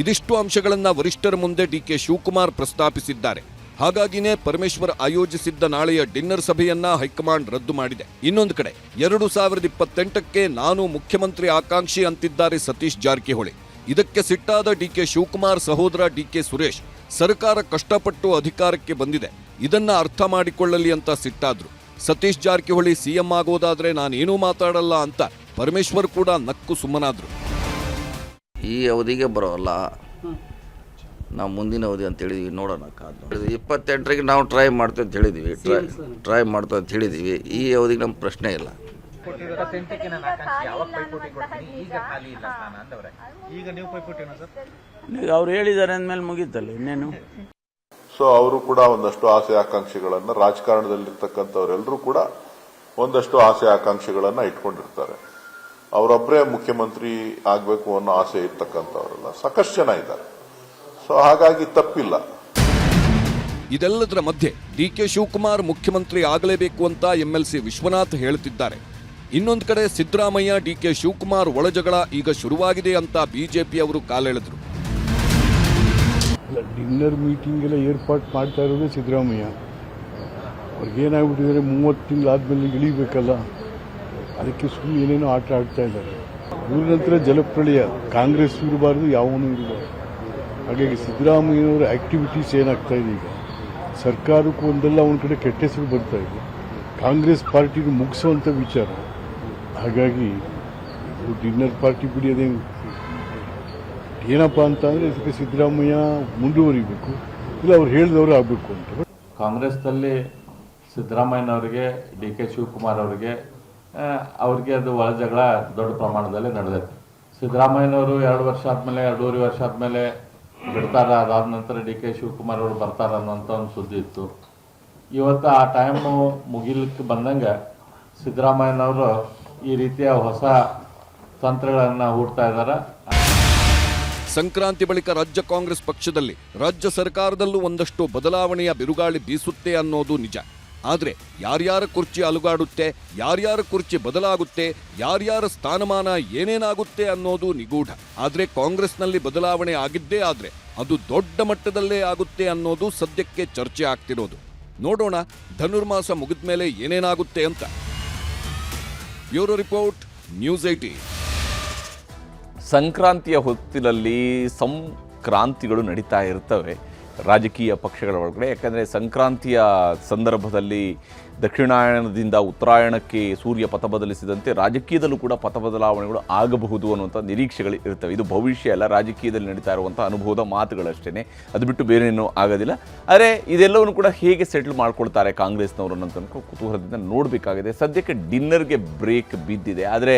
ಇದಿಷ್ಟು ಅಂಶಗಳನ್ನ ವರಿಷ್ಠರ ಮುಂದೆ ಡಿ ಕೆ ಶಿವಕುಮಾರ್ ಪ್ರಸ್ತಾಪಿಸಿದ್ದಾರೆ. ಹಾಗಾಗಿನೇ ಪರಮೇಶ್ವರ್ ಆಯೋಜಿಸಿದ್ದ ನಾಳೆಯ ಡಿನ್ನರ್ ಸಭೆಯನ್ನ ಹೈಕಮಾಂಡ್ ರದ್ದು ಮಾಡಿದೆ. ಇನ್ನೊಂದು ಕಡೆ, ಎರಡು ಸಾವಿರದ ಇಪ್ಪತ್ತೆಂಟಕ್ಕೆ ನಾನು ಮುಖ್ಯಮಂತ್ರಿ ಆಕಾಂಕ್ಷಿ ಅಂತಿದ್ದಾರೆ ಸತೀಶ್ ಜಾರಕಿಹೊಳಿ. ಇದಕ್ಕೆ ಸಿಟ್ಟಾದ ಡಿ ಕೆ ಶಿವಕುಮಾರ್ ಸಹೋದರ ಡಿ ಕೆ ಸುರೇಶ್, ಸರ್ಕಾರ ಕಷ್ಟಪಟ್ಟು ಅಧಿಕಾರಕ್ಕೆ ಬಂದಿದೆ. ಇದನ್ನ ಅರ್ಥ ಮಾಡಿಕೊಳ್ಳಲಿ ಅಂತ ಸಿಟ್ಟಾದ್ರು. ಸತೀಶ್ ಜಾರಕಿಹೊಳಿ ಸಿಎಂ ಆಗೋದಾದ್ರೆ ನಾನೇನೂ ಮಾತಾಡಲ್ಲ ಅಂತ ಪರಮೇಶ್ವರ್ ಕೂಡ ನಕ್ಕು ಸುಮ್ಮನಾದ್ರು. ಈ ಅವಧಿಗೆ ಬರೋಲ್ಲ. ನಾವು ಮುಂದಿನ ಅವಧಿ ಅಂತ ಹೇಳಿದ್ವಿ ನೋಡೋಣ ಕಾದು ಇಪ್ಪತ್ತೆಂಟರಿಗೆ ನಾವು ಟ್ರೈ ಮಾಡ್ತೇವೆ ಅಂತ ಹೇಳಿದ್ವಿ. ಟ್ರೈ ಟ್ರೈ ಮಾಡ್ತೇವೆ ಅಂತ ಹೇಳಿದ್ವಿ. ಈ ಅವಧಿಗೆ ನಮ್ಮ ಪ್ರಶ್ನೆ ಇಲ್ಲ. ಈಗ ಅವ್ರು ಹೇಳಿದ್ದಾರೆ ಅಂದಮೇಲೆ ಮುಗೀತಲ್ಲ ಇನ್ನೇನು? ಸೊ ಅವರು ಕೂಡ ಒಂದಷ್ಟು ಆಸೆ ಆಕಾಂಕ್ಷೆಗಳನ್ನು ರಾಜಕಾರಣದಲ್ಲಿರ್ತಕ್ಕಂಥವರೆಲ್ಲರೂ ಕೂಡ ಒಂದಷ್ಟು ಆಸೆ ಆಕಾಂಕ್ಷೆಗಳನ್ನು ಇಟ್ಕೊಂಡಿರ್ತಾರೆ. ಅವರೊಬ್ಬರೇ ಮುಖ್ಯಮಂತ್ರಿ ಆಗಬೇಕು ಅನ್ನೋ ಆಸೆ ಇರ್ತಕ್ಕಂಥವರೆಲ್ಲ ಸಾಕಷ್ಟು ಜನ ಇದ್ದಾರೆ. ಸೊ ಹಾಗಾಗಿ ತಪ್ಪಿಲ್ಲ. ಇದೆಲ್ಲದರ ಮಧ್ಯೆ ಡಿ ಕೆ ಶಿವಕುಮಾರ್ ಮುಖ್ಯಮಂತ್ರಿ ಆಗಲೇಬೇಕು ಅಂತ ಎಂಎಲ್ಸಿ ವಿಶ್ವನಾಥ್ ಹೇಳುತ್ತಿದ್ದಾರೆ. ಇನ್ನೊಂದು ಕಡೆ ಸಿದ್ದರಾಮಯ್ಯ ಡಿ ಕೆ ಶಿವಕುಮಾರ್ ಒಳಜಗಳ ಈಗ ಶುರುವಾಗಿದೆ ಅಂತ ಬಿಜೆಪಿ ಅವರು ಕಾಲೆಳೆದರು. ಇಲ್ಲ ಡಿನ್ನರ್ ಮೀಟಿಂಗ್ ಎಲ್ಲ ಏರ್ಪಾಟ್ ಮಾಡ್ತಾ ಇರೋದೇ ಸಿದ್ದರಾಮಯ್ಯ. ಅವ್ರಿಗೇನಾಗ್ಬಿಟ್ಟಿದ್ದಾರೆ ಮೂವತ್ತು ತಿಂಗಳಾದ್ಮೇಲೆ ಇಳಿಬೇಕಲ್ಲ. ಅದಕ್ಕೆ ಸುಮ್ಮನೆ ಏನೇನೋ ಆಟ ಆಡ್ತಾ ಇದ್ದಾರೆ. ಊರ ನಂತರ ಜಲಪ್ರಳಯ, ಕಾಂಗ್ರೆಸ್ ಇರಬಾರ್ದು, ಯಾವನು ಇರಬಾರ್ದು. ಹಾಗಾಗಿ ಸಿದ್ದರಾಮಯ್ಯನವರ ಆಕ್ಟಿವಿಟೀಸ್ ಏನಾಗ್ತಾ ಇದೆ ಈಗ? ಸರ್ಕಾರಕ್ಕೂ ಒಂದೆಲ್ಲ ಒಂದು ಕಡೆ ಕೆಟ್ಟ ಹೆಸರು ಬರ್ತಾ ಇದೆ. ಕಾಂಗ್ರೆಸ್ ಪಾರ್ಟಿಗೆ ಮುಗಿಸುವಂಥ ವಿಚಾರ. ಹಾಗಾಗಿ ಡಿನ್ನರ್ ಪಾರ್ಟಿ ಬಿಡಿ ಏನಪ್ಪ ಅಂತ ಅಂದರೆ ಇದಕ್ಕೆ ಸಿದ್ದರಾಮಯ್ಯ ಮುಂದುವರಿಬೇಕು. ಇಲ್ಲ, ಅವ್ರು ಹೇಳಿದವರು ಆಗಬೇಕು ಅಂತ. ಕಾಂಗ್ರೆಸ್ನಲ್ಲಿ ಸಿದ್ದರಾಮಯ್ಯನವರಿಗೆ, ಡಿ ಕೆ ಶಿವಕುಮಾರ್ ಅವರಿಗೆ ಅವ್ರಿಗೆ ಅದು ಒಳ ಜಗಳ ದೊಡ್ಡ ಪ್ರಮಾಣದಲ್ಲಿ ನಡೆದೈತೆ. ಸಿದ್ದರಾಮಯ್ಯನವರು ಎರಡು ವರ್ಷ ಆದಮೇಲೆ, ಎರಡೂವರೆ ವರ್ಷ ಆದಮೇಲೆ ಬಿಡ್ತಾರೆ. ಅದಾದ ನಂತರ ಡಿ ಕೆ ಶಿವಕುಮಾರ್ ಅವರು ಬರ್ತಾರೆ ಅನ್ನೋಂಥ ಒಂದು ಸುದ್ದಿ ಇತ್ತು. ಇವತ್ತು ಆ ಟೈಮು ಮುಗಿಲಿಕ್ಕೆ ಬಂದಂಗೆ ಸಿದ್ದರಾಮಯ್ಯನವರು ಈ ರೀತಿಯ ಹೊಸ ತಂತ್ರಗಳನ್ನು ಹೂಡ್ತಾ ಇದ್ದಾರೆ. ಸಂಕ್ರಾಂತಿ ಬಳಿಕ ರಾಜ್ಯ ಕಾಂಗ್ರೆಸ್ ಪಕ್ಷದಲ್ಲಿ ರಾಜ್ಯ ಸರ್ಕಾರದಲ್ಲೂ ಒಂದಷ್ಟು ಬದಲಾವಣೆಯ ಬಿರುಗಾಳಿ ಬೀಸುತ್ತೆ ಅನ್ನೋದು ನಿಜ. ಆದ್ರೆ ಯಾರ್ಯಾರ ಕುರ್ಚಿ ಅಲುಗಾಡುತ್ತೆ, ಯಾರ್ಯಾರ ಕುರ್ಚಿ ಬದಲಾಗುತ್ತೆ, ಯಾರ್ಯಾರ ಸ್ಥಾನಮಾನ ಏನೇನಾಗುತ್ತೆ ಅನ್ನೋದು ನಿಗೂಢ. ಆದರೆ ಕಾಂಗ್ರೆಸ್ನಲ್ಲಿ ಬದಲಾವಣೆ ಆಗಿದ್ದೇ ಆದರೆ ಅದು ದೊಡ್ಡ ಮಟ್ಟದಲ್ಲೇ ಆಗುತ್ತೆ ಅನ್ನೋದು ಸದ್ಯಕ್ಕೆ ಚರ್ಚೆ ಆಗ್ತಿರೋದು. ನೋಡೋಣ, ಧನುರ್ಮಾಸ ಮುಗಿದ್ಮೇಲೆ ಏನೇನಾಗುತ್ತೆ ಅಂತ. ಬ್ಯೂರೋ ರಿಪೋರ್ಟ್, ನ್ಯೂಸ್ ಐಟಿ ಸಂಕ್ರಾಂತಿಯ ಹೊತ್ತಿನಲ್ಲಿ ಸಂಕ್ರಾಂತಿಗಳು ನಡೀತಾ ಇರ್ತವೆ. ರಾಜಕೀಯ ಪಕ್ಷಗಳ ಒಳಗಡೆ. ಯಾಕಂದರೆ ಸಂಕ್ರಾಂತಿಯ ಸಂದರ್ಭದಲ್ಲಿ ದಕ್ಷಿಣಾಯನದಿಂದ ಉತ್ತರಾಯಣಕ್ಕೆ ಸೂರ್ಯ ಪಥ ಬದಲಿಸಿದಂತೆ ರಾಜಕೀಯದಲ್ಲೂ ಕೂಡ ಪಥ ಬದಲಾವಣೆಗಳು ಆಗಬಹುದು ಅನ್ನುವಂಥ ನಿರೀಕ್ಷೆಗಳು ಇರ್ತವೆ. ಇದು ಭವಿಷ್ಯ ಅಲ್ಲ, ರಾಜಕೀಯದಲ್ಲಿ ನಡೀತಾ ಇರುವಂಥ ಅನುಭವದ ಮಾತುಗಳಷ್ಟೇ ಅದು ಬಿಟ್ಟು ಬೇರೇನೂ ಆಗೋದಿಲ್ಲ. ಆದರೆ ಇದೆಲ್ಲವನ್ನು ಕೂಡ ಹೇಗೆ ಸೆಟ್ಲ್ ಮಾಡ್ಕೊಳ್ತಾರೆ ಕಾಂಗ್ರೆಸ್ನವರು ಅನ್ನೋದನ್ನು ಕುತೂಹಲದಿಂದ ನೋಡಬೇಕಾಗಿದೆ. ಸದ್ಯಕ್ಕೆ ಡಿನ್ನರ್ಗೆ ಬ್ರೇಕ್ ಬಿದ್ದಿದೆ. ಆದರೆ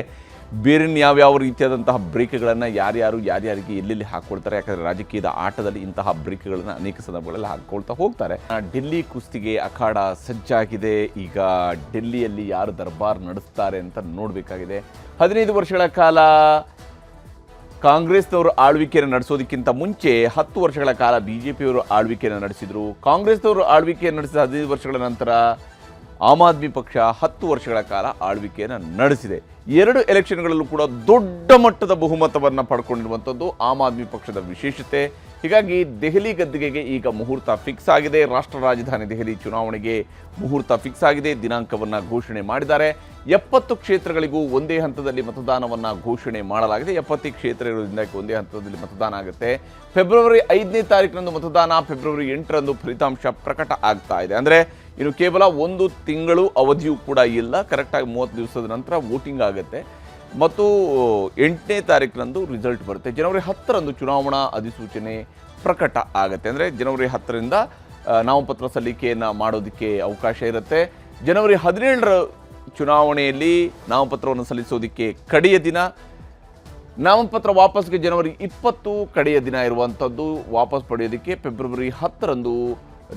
ಬೇರೆ ಯಾವ್ಯಾವ ರೀತಿಯಾದಂತಹ ಬ್ರೇಕ್ಗಳನ್ನು ಯಾರ್ಯಾರು ಯಾರ್ಯಾರಿಗೆ ಎಲ್ಲೆಲ್ಲಿ ಹಾಕ್ಕೊಳ್ತಾರೆ ಯಾಕಂದರೆ ರಾಜಕೀಯದ ಆಟದಲ್ಲಿ ಇಂತಹ ಬ್ರೇಕ್ಗಳನ್ನು ಅನೇಕ ಸಂದರ್ಭಗಳಲ್ಲಿ ಹಾಕ್ಕೊಳ್ತಾ ಹೋಗ್ತಾರೆ. ಡೆಲ್ಲಿ ಕುಸ್ತಿಗೆ ಅಖಾಡ ಸಜ್ಜಾಗಿದೆ. ಈಗ ಡೆಲ್ಲಿಯಲ್ಲಿ ಯಾರು ದರ್ಬಾರ್ ನಡೆಸ್ತಾರೆ ಅಂತ ನೋಡಬೇಕಾಗಿದೆ. ಹದಿನೈದು ವರ್ಷಗಳ ಕಾಲ ಕಾಂಗ್ರೆಸ್ನವರು ಆಳ್ವಿಕೆಯನ್ನು ನಡೆಸೋದಕ್ಕಿಂತ ಮುಂಚೆ ಹತ್ತು ವರ್ಷಗಳ ಕಾಲ ಬಿ ಜೆ ಪಿಯವರು ಆಳ್ವಿಕೆಯನ್ನು ನಡೆಸಿದರು. ಕಾಂಗ್ರೆಸ್ನವರು ಆಳ್ವಿಕೆಯನ್ನು ನಡೆಸಿದ ಹದಿನೈದು ವರ್ಷಗಳ ನಂತರ ಆಮ್ ಆದ್ಮಿ ಪಕ್ಷ ಹತ್ತು ವರ್ಷಗಳ ಕಾಲ ಆಳ್ವಿಕೆಯನ್ನು ನಡೆಸಿದೆ. ಎರಡು ಎಲೆಕ್ಷನ್ಗಳಲ್ಲೂ ಕೂಡ ದೊಡ್ಡ ಮಟ್ಟದ ಬಹುಮತವನ್ನು ಪಡ್ಕೊಂಡಿರುವಂಥದ್ದು ಆಮ್ ಆದ್ಮಿ ಪಕ್ಷದ ವಿಶೇಷತೆ. ಹೀಗಾಗಿ ದೆಹಲಿ ಗದ್ದಿಗೆಗೆ ಈಗ ಮುಹೂರ್ತ ಫಿಕ್ಸ್ ಆಗಿದೆ. ರಾಷ್ಟ್ರ ರಾಜಧಾನಿ ದೆಹಲಿ ಚುನಾವಣೆಗೆ ಮುಹೂರ್ತ ಫಿಕ್ಸ್ ಆಗಿದೆ. ದಿನಾಂಕವನ್ನು ಘೋಷಣೆ ಮಾಡಿದ್ದಾರೆ. ಎಪ್ಪತ್ತು ಕ್ಷೇತ್ರಗಳಿಗೂ ಒಂದೇ ಹಂತದಲ್ಲಿ ಮತದಾನವನ್ನು ಘೋಷಣೆ ಮಾಡಲಾಗಿದೆ. ಎಪ್ಪತ್ತು ಕ್ಷೇತ್ರ ಇರೋದ್ರಿಂದ ಒಂದೇ ಹಂತದಲ್ಲಿ ಮತದಾನ ಆಗುತ್ತೆ. ಫೆಬ್ರವರಿ ಐದನೇ ತಾರೀಕಿನಂದು ಮತದಾನ, ಫೆಬ್ರವರಿ ಎಂಟರಂದು ಫಲಿತಾಂಶ ಪ್ರಕಟ ಆಗ್ತಾ ಇದೆ. ಅಂದರೆ ಇನ್ನು ಕೇವಲ ಒಂದು ತಿಂಗಳು ಅವಧಿಯೂ ಕೂಡ ಇಲ್ಲ. ಕರೆಕ್ಟಾಗಿ ಮೂವತ್ತು ದಿವಸದ ನಂತರ ವೋಟಿಂಗ್ ಆಗುತ್ತೆ. ಮತ್ತು, ಎಂಟನೇ ತಾರೀಕಿನಂದು ರಿಸಲ್ಟ್ ಬರುತ್ತೆ. ಜನವರಿ ಹತ್ತರಂದು ಚುನಾವಣಾ ಅಧಿಸೂಚನೆ ಪ್ರಕಟ ಆಗುತ್ತೆ. ಅಂದರೆ ಜನವರಿ ಹತ್ತರಿಂದ ನಾಮಪತ್ರ ಸಲ್ಲಿಕೆಯನ್ನು ಮಾಡೋದಕ್ಕೆ ಅವಕಾಶ ಇರುತ್ತೆ. ಜನವರಿ ಹದಿನೇಳರ ಚುನಾವಣೆಯಲ್ಲಿ ನಾಮಪತ್ರವನ್ನು ಸಲ್ಲಿಸೋದಕ್ಕೆ ಕಡೆಯ ದಿನ. ನಾಮಪತ್ರ ವಾಪಸ್ಗೆ ಜನವರಿ ಇಪ್ಪತ್ತು ಕಡೆಯ ದಿನ ಇರುವಂಥದ್ದು ವಾಪಸ್ ಪಡೆಯೋದಕ್ಕೆ ಫೆಬ್ರವರಿ ಹತ್ತರಂದು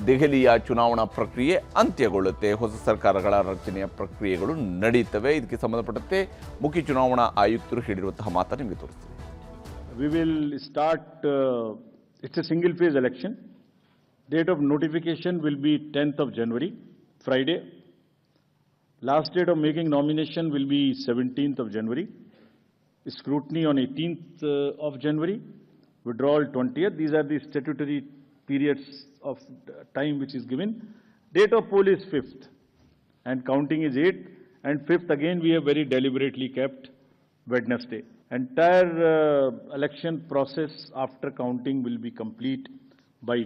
ದೆಹಲಿಯ ಚುನಾವಣಾ ಪ್ರಕ್ರಿಯೆ ಅಂತ್ಯಗೊಳ್ಳುತ್ತೆ ಹೊಸ ಸರ್ಕಾರಗಳ ರಚನೆಯ ಪ್ರಕ್ರಿಯೆಗಳು ನಡೆಯುತ್ತವೆ ಇದಕ್ಕೆ ಸಂಬಂಧಪಟ್ಟಂತೆ ಮುಖ್ಯ ಚುನಾವಣಾ ಆಯುಕ್ತರು ಹೇಳಿರುವಂತಹ ಮಾತನ್ನು ನಿಮಗೆ ತೋರಿಸ್ತೀನಿ We will start, uh, it's a single phase election. Date of notification will be 10th of January, Friday. Last date of making nomination will be 17th of January. Scrutiny on 18th uh, of January, withdrawal 20th. These are the statutory periods of uh, time which is given. Date of poll is 5th and counting is 8th. And 5th again, we have very deliberately kept Wednesday. Entire uh, election process after counting will be complete by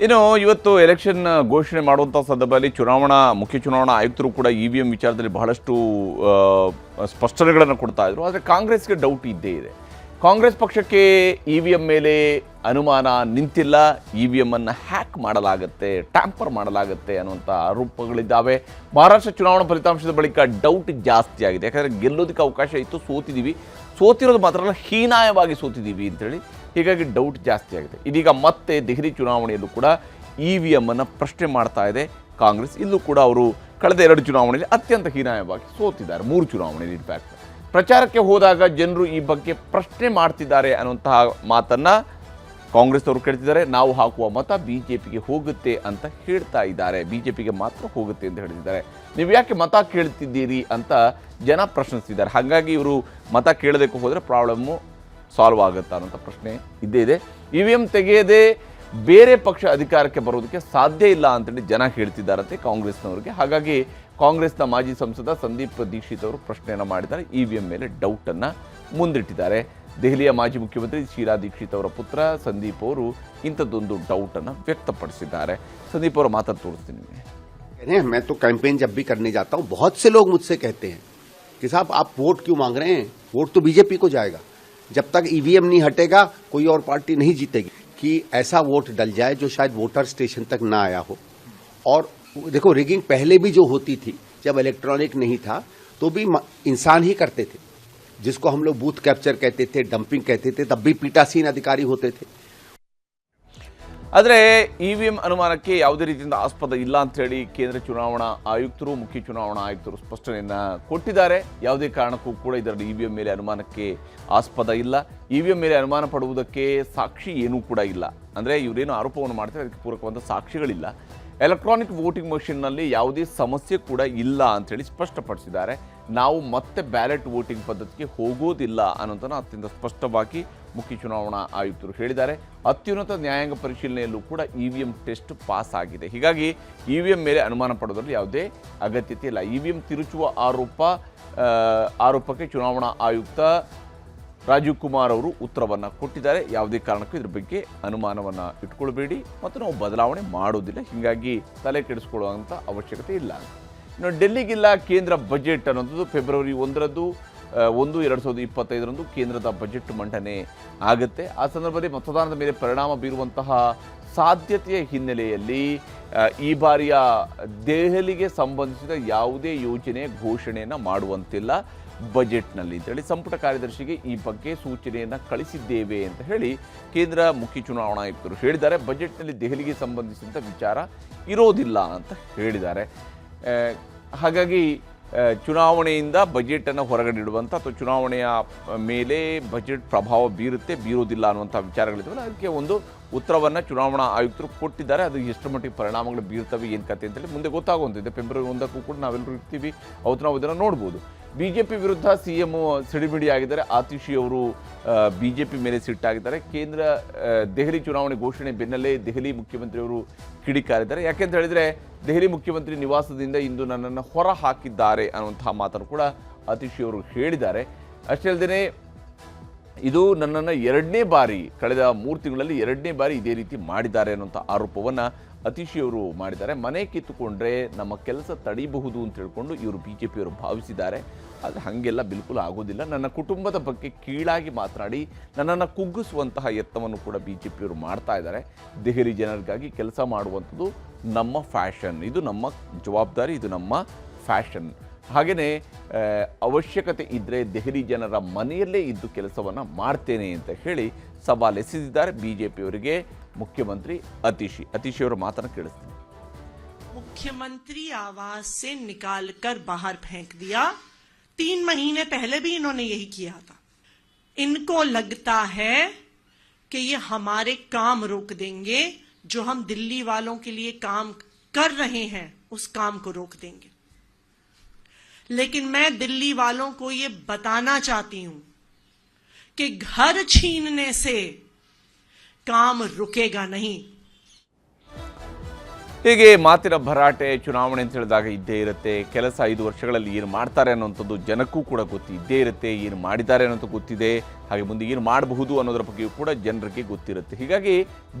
ಇನ್ನು ಇವತ್ತು election ಘೋಷಣೆ ಮಾಡುವಂಥ ಸಂದರ್ಭದಲ್ಲಿ ಚುನಾವಣಾ ಮುಖ್ಯ ಚುನಾವಣಾ ಆಯುಕ್ತರು ಕೂಡ ಇ ವಿ ಎಂ ವಿಚಾರದಲ್ಲಿ ಬಹಳಷ್ಟು ಸ್ಪಷ್ಟನೆಗಳನ್ನು ಕೊಡ್ತಾ ಇದ್ರು ಆದರೆ ಕಾಂಗ್ರೆಸ್ಗೆ ಡೌಟ್ ಇದ್ದೇ ಇದೆ ಕಾಂಗ್ರೆಸ್ ಪಕ್ಷಕ್ಕೆ ಇ ವಿ ಎಂ ಮೇಲೆ ಅನುಮಾನ ನಿಂತಿಲ್ಲ ಇ ವಿ ಎಂ ಅನ್ನು ಹ್ಯಾಕ್ ಮಾಡಲಾಗುತ್ತೆ ಟ್ಯಾಂಪರ್ ಮಾಡಲಾಗುತ್ತೆ ಅನ್ನುವಂಥ ಆರೋಪಗಳಿದ್ದಾವೆ. ಮಹಾರಾಷ್ಟ್ರ ಚುನಾವಣಾ ಫಲಿತಾಂಶದ ಬಳಿಕ ಡೌಟ್ ಜಾಸ್ತಿ ಆಗಿದೆ. ಯಾಕಂದರೆ ಗೆಲ್ಲೋದಕ್ಕೆ ಅವಕಾಶ ಇತ್ತು ಸೋತಿದ್ದೀವಿ ಸೋತಿರೋದು ಮಾತ್ರ ಅಲ್ಲ, ಹೀನಾಯವಾಗಿ ಸೋತಿದ್ದೀವಿ ಅಂತೇಳಿ ಹೀಗಾಗಿ ಡೌಟ್ ಜಾಸ್ತಿ ಆಗಿದೆ. ಇದೀಗ ಮತ್ತೆ ದೆಹಲಿ ಚುನಾವಣೆಯಲ್ಲೂ ಕೂಡ ಇ ವಿ ಎಂ ಅನ್ನು ಪ್ರಶ್ನೆ ಮಾಡ್ತಾ ಇದೆ. ಕಾಂಗ್ರೆಸ್ ಇಲ್ಲೂ ಕೂಡ ಅವರು ಕಳೆದ ಎರಡು ಚುನಾವಣೆಯಲ್ಲಿ ಅತ್ಯಂತ ಹೀನಾಯವಾಗಿ ಸೋತಿದ್ದಾರೆ. ಮೂರು ಚುನಾವಣೆಯಲ್ಲಿ ಇನ್ಫ್ಯಾಕ್ಟ್ ಪ್ರಚಾರಕ್ಕೆ ಹೋದಾಗ ಜನರು ಈ ಬಗ್ಗೆ ಪ್ರಶ್ನೆ ಮಾಡ್ತಿದ್ದಾರೆ ಅನ್ನುವಂತಹ ಮಾತನ್ನು ಕಾಂಗ್ರೆಸ್ನವರು ಕೇಳ್ತಿದ್ದಾರೆ. ನಾವು ಹಾಕುವ ಮತ ಬಿ ಜೆ ಪಿಗೆ ಹೋಗುತ್ತೆ ಅಂತ ಹೇಳ್ತಾ ಇದ್ದಾರೆ. ಬಿ ಜೆ ಪಿಗೆ ಮಾತ್ರ ಹೋಗುತ್ತೆ ಅಂತ ಹೇಳ್ತಿದ್ದಾರೆ. ನೀವು ಯಾಕೆ ಮತ ಕೇಳ್ತಿದ್ದೀರಿ ಅಂತ ಜನ ಪ್ರಶ್ನಿಸ್ತಿದ್ದಾರೆ. ಹಾಗಾಗಿ ಇವರು ಮತ ಕೇಳೋದಕ್ಕೆ ಹೋದರೆ ಪ್ರಾಬ್ಲಮ್ಮು ಸಾಲ್ವ್ ಆಗುತ್ತಾ ಅನ್ನೋಂಥ ಪ್ರಶ್ನೆ ಇದ್ದೇ ಇದೆ. ಇ ವಿ ಎಂ ತೆಗೆಯದೆ ಬೇರೆ ಪಕ್ಷ ಅಧಿಕಾರಕ್ಕೆ ಬರೋದಕ್ಕೆ ಸಾಧ್ಯ ಇಲ್ಲ ಅಂತೇಳಿ ಜನ ಹೇಳ್ತಿದ್ದಾರಂತೆ ಕಾಂಗ್ರೆಸ್ನವ್ರಿಗೆ. ಹಾಗಾಗಿ ಕಾಂಗ್ರೆಸ್ನ ಮಾಜಿ ಸಂಸದ ಸಂದೀಪ್ ದೀಕ್ಷಿತ್ ಅವರು ಪ್ರಶ್ನೆಯನ್ನು ಮಾಡಿದ್ದಾರೆ ಇ ವಿ ಎಂ ಮೇಲೆ ಡೌಟನ್ನು ಮುಂದಿಟ್ಟಿದ್ದಾರೆ ದೆಹಲಿಯ ಮಾಜಿ ಮುಖ್ಯಮಂತ್ರಿ ಶೀಲಾ ದೀಕ್ಷಿತ್ ಅವರ ಪುತ್ರ ಸಂದೀಪ್ ಅವರು ಇಂಥದ್ದೊಂದು ಡೌಟನ್ನು ವ್ಯಕ್ತಪಡಿಸಿದ್ದಾರೆ ಸಂದೀಪ್ ಅವರ ಮಾತನ್ನು ತೋರಿಸ್ತೀನಿ ನಿಮಗೆ कह रहे हैं मैं तो कैंपेन जब भी करने जाता हूं बहुत से लोग मुझसे कहते हैं कि साहब आप वोट क्यों मांग रहे हैं वोट तो बीजेपी को जाएगा जब तक ईवीएम नहीं हटेगा कोई और पार्टी नहीं जीतेगी कि ऐसा वोट डल जाए जो शायद वोटर स्टेशन तक ना आया हो और देखो रिगिंग पहले भी जो होती थी जब इलेक्ट्रॉनिक नहीं था तो भी म- इंसान ही करते थे जिसको हम लोग बूथ कैप्चर कहते थे डंपिंग कहते थे तब भी पीटासीन अधिकारी होते थे ಆದರೆ ಇ ವಿ ಎಂ ಅನುಮಾನಕ್ಕೆ ಯಾವುದೇ ರೀತಿಯಿಂದ ಆಸ್ಪದ ಇಲ್ಲ ಅಂತ ಹೇಳಿ ಕೇಂದ್ರ ಚುನಾವಣಾ ಆಯುಕ್ತರು ಮುಖ್ಯ ಚುನಾವಣಾ ಆಯುಕ್ತರು ಸ್ಪಷ್ಟನೆಯನ್ನ ಕೊಟ್ಟಿದ್ದಾರೆ ಯಾವುದೇ ಕಾರಣಕ್ಕೂ ಕೂಡ ಇದರಲ್ಲಿ ಇ ವಿ ಎಂ ಮೇಲೆ ಅನುಮಾನಕ್ಕೆ ಆಸ್ಪದ ಇಲ್ಲ ಇ ವಿ ಎಂ ಮೇಲೆ ಅನುಮಾನ ಪಡುವುದಕ್ಕೆ ಸಾಕ್ಷಿ ಏನೂ ಕೂಡ ಇಲ್ಲ ಅಂದರೆ ಇವರೇನು ಆರೋಪವನ್ನು ಮಾಡ್ತಾರೆ ಅದಕ್ಕೆ ಪೂರಕವಾದ ಸಾಕ್ಷಿಗಳಿಲ್ಲ ಎಲೆಕ್ಟ್ರಾನಿಕ್ ವೋಟಿಂಗ್ ಮಷಿನ್ನಲ್ಲಿ ಯಾವುದೇ ಸಮಸ್ಯೆ ಕೂಡ ಇಲ್ಲ ಅಂಥೇಳಿ ಸ್ಪಷ್ಟಪಡಿಸಿದ್ದಾರೆ. ನಾವು ಮತ್ತೆ ಬ್ಯಾಲೆಟ್ ವೋಟಿಂಗ್ ಪದ್ಧತಿಗೆ ಹೋಗೋದಿಲ್ಲ ಅನ್ನೋದನ್ನು ಅತ್ಯಂತ ಸ್ಪಷ್ಟವಾಗಿ ಮುಖ್ಯ ಚುನಾವಣಾ ಆಯುಕ್ತರು ಹೇಳಿದ್ದಾರೆ. ಅತ್ಯುನ್ನತ ನ್ಯಾಯಾಂಗ ಪರಿಶೀಲನೆಯಲ್ಲೂ ಕೂಡ E V M test pass ಆಗಿದೆ. ಹೀಗಾಗಿ ಇ ವಿ ಎಂ ಮೇಲೆ ಅನುಮಾನ ಪಡೋದ್ರಲ್ಲಿ ಯಾವುದೇ ಅಗತ್ಯತೆ ಇಲ್ಲ. ಇ ವಿ ಎಂ ತಿರುಚುವ ಆರೋಪ ಆರೋಪಕ್ಕೆ ಚುನಾವಣಾ ಆಯುಕ್ತ ರಾಜೀವ್ ಕುಮಾರ್ ಅವರು ಉತ್ತರವನ್ನು ಕೊಟ್ಟಿದ್ದಾರೆ. ಯಾವುದೇ ಕಾರಣಕ್ಕೂ ಇದ್ರ ಬಗ್ಗೆ ಅನುಮಾನವನ್ನು ಇಟ್ಕೊಳ್ಬೇಡಿ. ಮತ್ತು ನಾವು ಬದಲಾವಣೆ ಮಾಡೋದಿಲ್ಲ. ಹೀಗಾಗಿ ತಲೆ ಕೆಡಿಸ್ಕೊಳ್ಳುವಂಥ ಅವಶ್ಯಕತೆ ಇಲ್ಲ. ಇನ್ನು ಡೆಲ್ಲಿಗಿಲ್ಲ ಕೇಂದ್ರ ಬಜೆಟ್ ಅನ್ನೋದು ಫೆಬ್ರವರಿ ಒಂದರದ್ದು ಒಂದು ಎರಡು ಸಾವಿರದ ಇಪ್ಪತ್ತೈದರಂದು ಕೇಂದ್ರದ ಬಜೆಟ್ ಮಂಡನೆ ಆಗುತ್ತೆ. ಆ ಸಂದರ್ಭದಲ್ಲಿ ಮತದಾನದ ಮೇಲೆ ಪರಿಣಾಮ ಬೀರುವಂತಹ ಸಾಧ್ಯತೆಯ ಹಿನ್ನೆಲೆಯಲ್ಲಿ ಈ ಬಾರಿಯ ದೆಹಲಿಗೆ ಸಂಬಂಧಿಸಿದ ಯಾವುದೇ ಯೋಜನೆ ಘೋಷಣೆಯನ್ನು ಮಾಡುವಂತಿಲ್ಲ. ಬಜೆಟ್ನಲ್ಲಿ ಅಂತೇಳಿ ಸಂಪುಟ ಕಾರ್ಯದರ್ಶಿಗೆ ಈ ಬಗ್ಗೆ ಸೂಚನೆಯನ್ನು ಕಳಿಸಿದ್ದೇವೆ ಅಂತ ಹೇಳಿ ಕೇಂದ್ರ ಮುಖ್ಯ ಚುನಾವಣಾ ಆಯುಕ್ತರು ಹೇಳಿದ್ದಾರೆ. ಬಜೆಟ್ನಲ್ಲಿ ದೆಹಲಿಗೆ ಸಂಬಂಧಿಸಿದಂಥ ವಿಚಾರ ಇರೋದಿಲ್ಲ ಅಂತ ಹೇಳಿದ್ದಾರೆ. ಹಾಗಾಗಿ ಚುನಾವಣೆಯಿಂದ ಬಜೆಟನ್ನು ಹೊರಗಡೆ ಇಡುವಂಥ ಅಥವಾ ಚುನಾವಣೆಯ ಮೇಲೆ ಬಜೆಟ್ ಪ್ರಭಾವ ಬೀರುತ್ತೆ, ಬೀರೋದಿಲ್ಲ ಅನ್ನುವಂಥ ವಿಚಾರಗಳಿದ್ದಾವೆ ಅದಕ್ಕೆ ಒಂದು ಉತ್ತರವನ್ನು ಚುನಾವಣಾ ಆಯುಕ್ತರು ಕೊಟ್ಟಿದ್ದಾರೆ. ಅದು ಎಷ್ಟು ಮಟ್ಟಿಗೆ ಪರಿಣಾಮಗಳು ಬೀರ್ತವೆ, ಏನು ಕತೆ ಅಂತೇಳಿ ಮುಂದೆ ಗೊತ್ತಾಗುವಂತಿದೆ. ಫೆಬ್ರವರಿ ಒಂದಕ್ಕೂ ಕೂಡ ನಾವೆಲ್ಲರೂ ಇರ್ತೀವಿ, ಅವತ್ತು ನಾವು ಇದನ್ನು ನೋಡ್ಬೋದು. ಬಿಜೆಪಿ ವಿರುದ್ಧ ಸಿಎಂ ಸಿಡಿಮಿಡಿ ಆಗಿದ್ದಾರೆ. ಆತಿಶಿ ಅವರು ಬಿಜೆಪಿ ಮೇಲೆ ಸಿಟ್ಟಾಗಿದ್ದಾರೆ. ಕೇಂದ್ರ ದೆಹಲಿ ಚುನಾವಣೆ ಘೋಷಣೆ ಬೆನ್ನಲ್ಲೇ ದೆಹಲಿ ಮುಖ್ಯಮಂತ್ರಿಯವರು ಕಿಡಿಕಾರಿದ್ದಾರೆ. ಯಾಕೆಂತ ಹೇಳಿದರೆ, ದೆಹಲಿ ಮುಖ್ಯಮಂತ್ರಿ ನಿವಾಸದಿಂದ ಇಂದು ನನ್ನನ್ನು ಹೊರ ಹಾಕಿದ್ದಾರೆ ಅನ್ನುವಂತಹ ಮಾತನ್ನು ಕೂಡ ಆತಿಶಿ ಅವರು ಹೇಳಿದ್ದಾರೆ. ಅಷ್ಟೇ ಅಲ್ಲದೆ ಇದು ನನ್ನನ್ನು ಎರಡನೇ ಬಾರಿ, ಕಳೆದ ಮೂರು ತಿಂಗಳಲ್ಲಿ ಎರಡನೇ ಬಾರಿ ಇದೇ ರೀತಿ ಮಾಡಿದ್ದಾರೆ ಅನ್ನುವಂಥ ಆರೋಪವನ್ನು ಅತಿಶಿಯವರು ಮಾಡಿದ್ದಾರೆ. ಮನೆ ಕಿತ್ತುಕೊಂಡ್ರೆ ನಮ್ಮ ಕೆಲಸ ತಡಿಬಹುದು ಅಂತ ಹೇಳ್ಕೊಂಡು ಇವರು ಬಿ ಜೆ ಪಿಯವರು ಭಾವಿಸಿದ್ದಾರೆ. ಅದು ಹಾಗೆಲ್ಲ ಬಿಲ್ಕುಲ್ ಆಗೋದಿಲ್ಲ. ನನ್ನ ಕುಟುಂಬದ ಬಗ್ಗೆ ಕೀಳಾಗಿ ಮಾತನಾಡಿ ನನ್ನನ್ನು ಕುಗ್ಗಿಸುವಂತಹ ಯತ್ನವನ್ನು ಕೂಡ ಬಿ ಜೆ ಪಿಯವರು ಮಾಡ್ತಾ ಇದ್ದಾರೆ. ದೆಹಲಿ ಜನರಿಗಾಗಿ ಕೆಲಸ ಮಾಡುವಂಥದ್ದು ನಮ್ಮ ಫ್ಯಾಷನ್. ಇದು ನಮ್ಮ ಜವಾಬ್ದಾರಿ, ಇದು ನಮ್ಮ ಫ್ಯಾಷನ್. ಹಾಗೆಯೇ ಅವಶ್ಯಕತೆ ಇದ್ದರೆ ದೆಹಲಿ ಜನರ ಮನೆಯಲ್ಲೇ ಇದ್ದು ಕೆಲಸವನ್ನು ಮಾಡ್ತೇನೆ ಅಂತ ಹೇಳಿ ಸವಾಲೆಸೆದಿದ್ದಾರೆ ಬಿ ಜೆ ಪಿಯವರಿಗೆ ಮುಖ್ಯಮಂತ್ರಿ ಅತೀಶಿ. ಅತೀಶಿ ಅವರ ಮಾತನ್ನು ಕೇಳಿಸ್ತೀನಿ. ಮುಖ್ಯಮಂತ್ರಿ ಆವಾಸ್ ನಿಕಾಲ್ ಕರ್ ಬಾಹರ್ ಫೇಂಕ್ ದಿಯಾ? तीन महीने पहले भी इन्होंने यही किया था। इनको लगता है कि ये हमारे काम रोक देंगे, जो हम दिल्ली वालों के लिए काम कर रहे हैं, उस काम को रोक देंगे। लेकिन मैं दिल्ली वालों को ये बताना चाहती हूँ कि घर छीनने से काम रुकेगा नहीं। ಹೀಗೆ ಮಾತಿನ ಭರಾಟೆ ಚುನಾವಣೆ ಅಂತ ಹೇಳಿದಾಗ ಇದ್ದೇ ಇರುತ್ತೆ. ಕೆಲಸ ಐದು ವರ್ಷಗಳಲ್ಲಿ ಏನು ಮಾಡ್ತಾರೆ ಅನ್ನೋಂಥದ್ದು ಜನಕ್ಕೂ ಕೂಡ ಗೊತ್ತು, ಇದ್ದೇ ಇರುತ್ತೆ, ಏನು ಮಾಡಿದ್ದಾರೆ ಅನ್ನೋದು ಗೊತ್ತಿದೆ. ಹಾಗೆ ಮುಂದೆ ಏನು ಮಾಡಬಹುದು ಅನ್ನೋದರ ಬಗ್ಗೆಯೂ ಕೂಡ ಜನರಿಗೆ ಗೊತ್ತಿರುತ್ತೆ. ಹೀಗಾಗಿ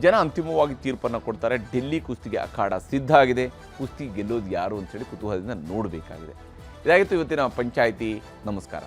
ಜನ ಅಂತಿಮವಾಗಿ ತೀರ್ಪನ್ನು ಕೊಡ್ತಾರೆ. ಡೆಲ್ಲಿ ಕುಸ್ತಿಗೆ ಅಖಾಡ ಸಿದ್ಧ ಆಗಿದೆ. ಕುಸ್ತಿ ಗೆಲ್ಲೋದು ಯಾರು ಅಂತೇಳಿ ಕುತೂಹಲದಿಂದ ನೋಡಬೇಕಾಗಿದೆ. ಇದಾಗಿತ್ತು ಇವತ್ತಿನ ಪಂಚಾಯಿತಿ. ನಮಸ್ಕಾರ.